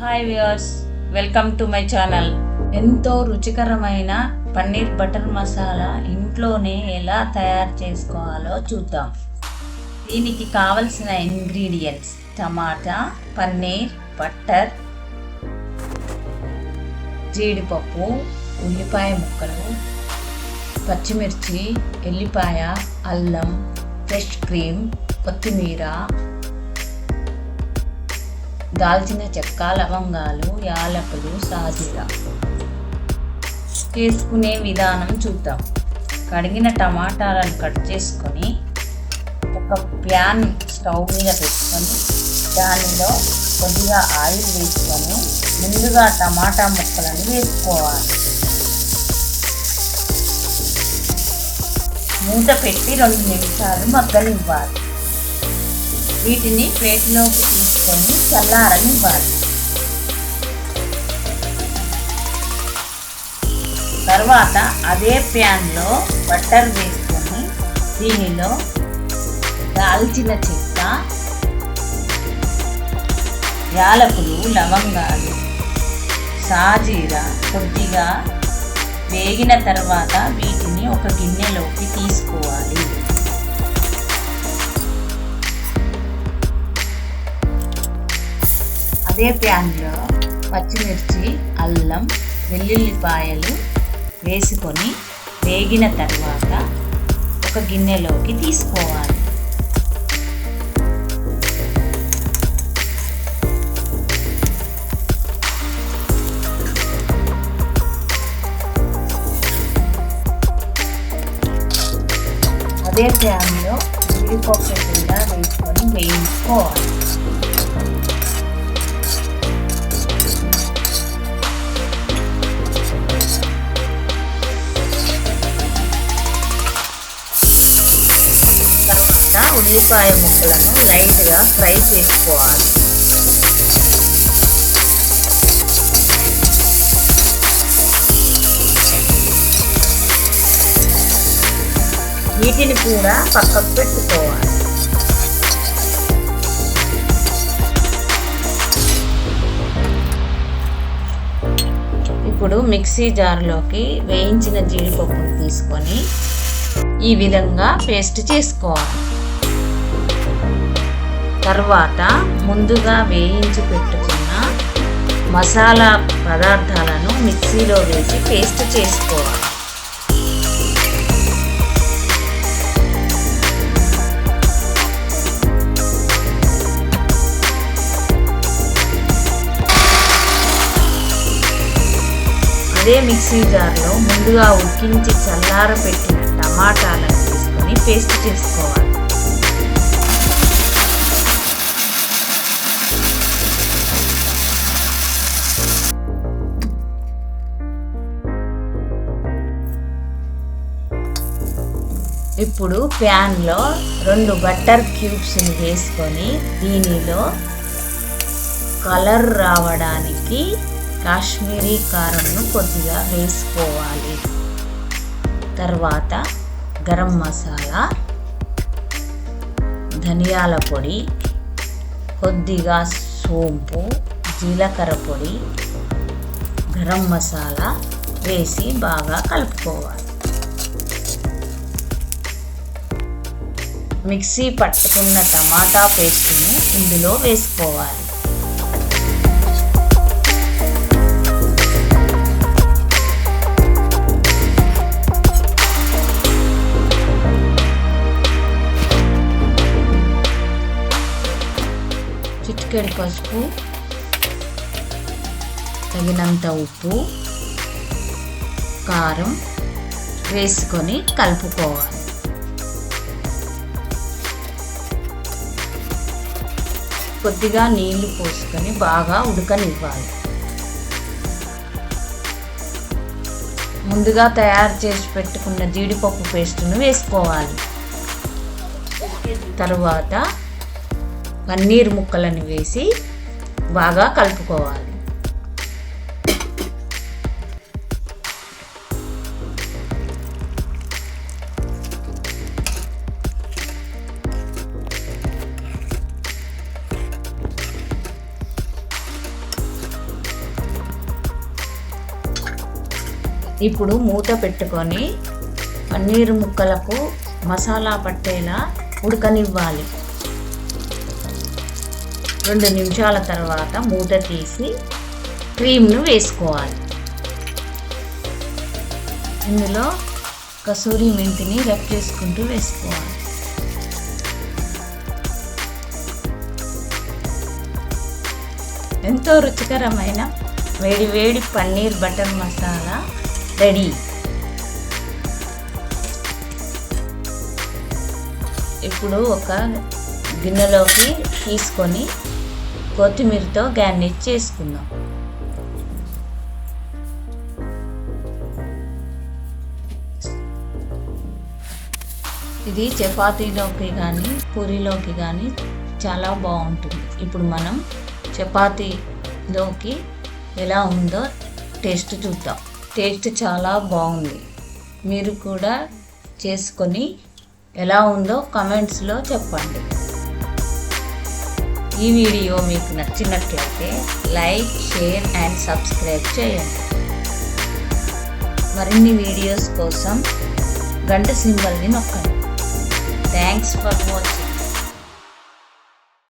Hi viewers welcome to my channel ఎంతో రుచికరమైన paneer butter masala ఇంట్లోనే ఎలా తయారు చేసుకోవాలో చూద్దాం. దీనికి కావలసిన ఇంగ్రీడియంట్స్ టమాటా పన్నీర్ బటర్ జీడిపప్పు ఉల్లిపాయ ముక్కలు పచ్చిమిర్చి ఎల్లిపాయ అల్లం ఫ్రెష్ క్రీమ్ కొత్తిమీర దాల్చిన చెక్క లవంగాలు యాలకులు సాజీర. చేసుకునే విధానం చూద్దాం. కడిగిన టమాటాలను కట్ చేసుకొని ఒక ప్యాన్ స్టవ్ మీద పెట్టుకొని దానిలో కొద్దిగా ఆయిల్ వేసుకొని ముందుగా టమాటా ముక్కలను వేసుకోవాలి. మూత పెట్టి రెండు నిమిషాలు మగ్గనివ్వాలి. వీటిని ప్లేట్లోకి తీసుకొని చల్లారనివ్వాలి తర్వాత అదే ప్యాన్లో బట్టర్ వేసుకొని దీనిలో దాల్చిన చెక్క యాలకులు లవంగాలు సాజీర కొద్దిగా వేగిన తర్వాత వీటిని ఒక గిన్నెలోకి తీసుకోవాలి. అదే ప్యాన్లో పచ్చిమిర్చి అల్లం వెల్లుల్లిపాయలు వేసుకొని వేగిన తర్వాత ఒక గిన్నెలోకి తీసుకోవాలి. అదే ప్యాన్లో జీడిపప్పు కూడా వేసుకొని వేయించుకోవాలి. ఉల్లిపాయ ముక్కలను లైట్గా ఫ్రై చేసుకోవాలి. వీటిని కూడా పక్కకు పెట్టుకోవాలి. ఇప్పుడు మిక్సీ జార్లోకి వేయించిన జీడిపప్పును తీసుకొని ఈ విధంగా పేస్ట్ చేసుకోవాలి. తర్వాత ముందుగా వేయించి పెట్టుకున్న మసాలా పదార్థాలను మిక్సీలో వేసి పేస్ట్ చేసుకోవాలి. అదే మిక్సీ జార్లో ముందుగా ఉడికించి చల్లార పెట్టిన టమాటాలను తీసుకొని పేస్ట్ చేసుకోవాలి. ఇప్పుడు ప్యాన్లో రెండు బటర్ క్యూబ్స్ని వేసుకొని దీనిలో కలర్ రావడానికి కాశ్మీరీ కారంను కొద్దిగా వేసుకోవాలి. తర్వాత గరం మసాలా ధనియాల పొడి కొద్దిగా సోంపు జీలకర్ర పొడి గరం మసాలా వేసి బాగా కలుపుకోవాలి. మిక్సీ పట్టుకున్న టమాటా పేస్ట్ను ఇందులో వేసుకోవాలి. చిటికెడు పసుపు తగినంత ఉప్పు కారం వేసుకొని కలుపుకోవాలి. కొద్దిగా నీళ్ళు పోసుకొని బాగా ఉడకనివ్వాలి. ముందుగా తయారు చేసి పెట్టుకున్న జీడిపప్పు పేస్టును వేసుకోవాలి. తరువాత పన్నీర్ ముక్కలను వేసి బాగా కలుపుకోవాలి. ఇప్పుడు మూత పెట్టుకొని పన్నీరు ముక్కలకు మసాలా పట్టేలా ఉడకనివ్వాలి. రెండు నిమిషాల తర్వాత మూత తీసి క్రీమ్ను వేసుకోవాలి. ఇందులో కసూరి మెంతిని రబ్ చేసుకుంటూ వేసుకోవాలి. ఎంతో రుచికరమైన వేడి వేడి పన్నీర్ బటర్ మసాలా రెడీ. ఇప్పుడు ఒక గిన్నెలోకి తీసుకొని కొత్తిమీరతో గార్నిష్ చేసుకుందాం. ఇది చపాతీలోకి కానీ పూరీలోకి కానీ చాలా బాగుంటుంది. ఇప్పుడు మనం చపాతీలోకి ఎలా ఉందో టేస్ట్ చూద్దాం. టేస్ట్ చాలా బాగుంది. మీరు కూడా చేసుకొని ఎలా ఉందో కమెంట్స్లో చెప్పండి. ఈ వీడియో మీకు నచ్చినట్లయితే లైక్ షేర్ అండ్ సబ్స్క్రైబ్ చేయండి. మరిన్ని వీడియోస్ కోసం గంట సింబల్ని నొక్కండి. Thanks for watching.